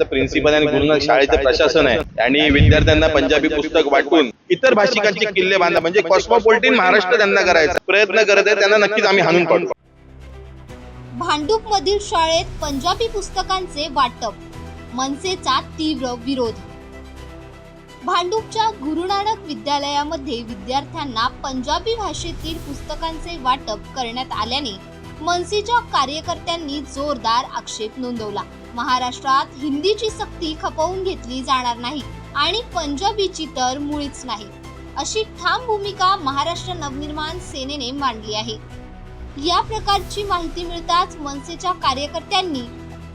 Principal आणि गुरुनानक शाळेचं प्रशासन आहे. आणि विद्यार्थ्यांना पंजाबी पुस्तक वाटून इतर भाषिकांचे किल्ले बांधा. म्हणजे कॉस्मोपॉलिटिन महाराष्ट्र त्यांना करायचा. प्रयत्न करत आहे त्यांना नक्कीच आम्ही हाणून पाडू भांडूप मधील शाळेत पंजाबी पुस्तकांचे वाटप मनसेचा तीव्र विरोध. भांडूपच्या गुरुनानक विद्यालयामध्ये विद्यार्थ्यांना पंजाबी भाषेतील पुस्तकांचे वाटप करण्यात आल्याने मनसेच्या कार्यकर्त्यांनी जोरदार आक्षेप नोंदवला. महाराष्ट्रात हिंदीची सक्ती खपवून घेतली जाणार नाही आणि पंजाबीची तर मुळीच नाही. अशी ठाम भूमिका महाराष्ट्र नवनिर्माण सेनेने मांडली आहे. या प्रकारची माहिती मिळताच मनसेच्या कार्यकर्त्यांनी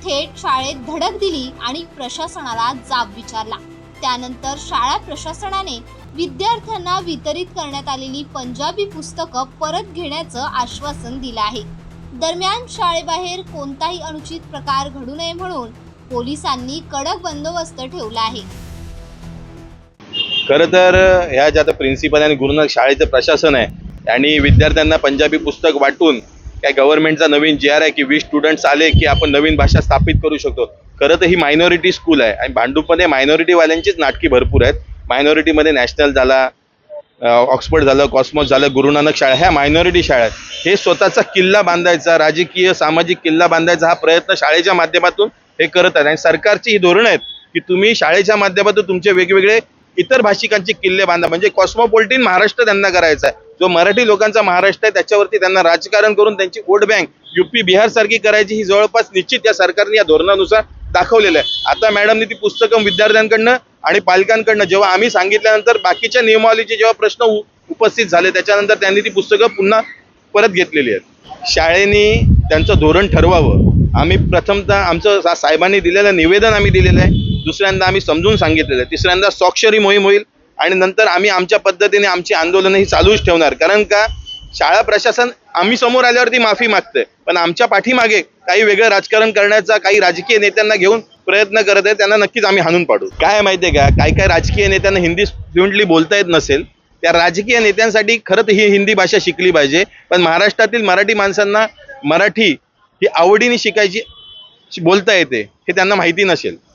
थेट शाळेत धडक दिली आणि प्रशासनाला जाब विचारला. त्यानंतर शाळा प्रशासनाने विद्यार्थ्यांना वितरित करण्यात आलेली पंजाबी पुस्तकं परत घेण्याचं आश्वासन दिलं आहे. दरम्यान शाळेबाहेर कोणताही अनुचित प्रकार घडू नये म्हणून पोलिसांनी कडक बंदोबस्त ठेवला आहे. खरं तर ह्या ज्या आता प्रिन्सिपल आणि गुरुनानक शाळेचं प्रशासन आहे आणि विद्यार्थ्यांना पंजाबी पुस्तक वाटून काय गव्हर्नमेंटचा नवीन जे आर आहे की वीस स्टुडंट्स आले की आपण नवीन भाषा स्थापित करू शकतो. खरं तर ही मायनॉरिटी स्कूल आहे आणि भांडूपमध्ये मायनॉरिटीवाल्यांचीच नाटकी भरपूर आहेत. मायनॉरिटीमध्ये नॅशनल झाला ऑक्सफर्ड झालं कॉस्मॉस झालं गुरुनानक शाळा ह्या मायनॉरिटी शाळा आहेत. हे स्वतःचा किल्ला बांधायचा राजकीय सामाजिक किल्ला बांधायचा हा प्रयत्न शाळेच्या माध्यमातून हे करत आहेत. आणि सरकारची ही धोरणं आहेत की तुम्ही शाळेच्या माध्यमातून तुमचे वेगवेगळे इतर भाषिकांचे किल्ले बांधा. म्हणजे कॉस्मोपॉलिटिन महाराष्ट्र त्यांना करायचा आहे. जो मराठी लोकांचा महाराष्ट्र आहे त्याच्यावरती त्यांना राजकारण करून त्यांची वोट बँक युपी बिहार सारखी करायची ही जवळपास निश्चित या सरकारने या धोरणानुसार दाखवलेलं आहे. आता मॅडमनी ती पुस्तकं विद्यार्थ्यांकडनं आणि पालकांकडनं जेव्हा आम्ही सांगितल्यानंतर बाकीच्या नियमावलीचे जेव्हा प्रश्न उपस्थित झाले त्याच्यानंतर त्यांनी ती पुस्तकं पुन्हा परत घेतलेली आहेत. शाळेने त्यांचं धोरण ठरवावं. आम्ही प्रथमतः आमचं साहेबांनी दिलेलं निवेदन आम्ही दिलेलं आहे. दुसऱ्यांदा आम्ही समजून सांगितलेलं आहे. तिसऱ्यांदा स्वाक्षरी मोहीम होईल आणि नंतर आम्ही आमच्या पद्धतीने आमची आंदोलनं ही चालूच ठेवणार. कारण का? शाळा प्रशासन आम्ही समोर आल्यावरती माफी मागतोय. पण आमच्या पाठीमागे काही वेगळं राजकारण करण्याचा काही राजकीय नेत्यांना घेऊन प्रयत्न करत आहे त्यांना नक्कीच आम्ही हाणून पाडू. काय माहितीये का? काही काही राजकीय नेत्यांना हिंदी फ्लुएंटली बोलता येत नसेल. त्या राजकीय नेत्यांसाठी खरंच ही हिंदी भाषा शिकली पाहिजे. पण महाराष्ट्रातील मराठी माणसांना मराठी ही आवडीने शिकायची बोलता येते हे त्यांना माहिती नसेल.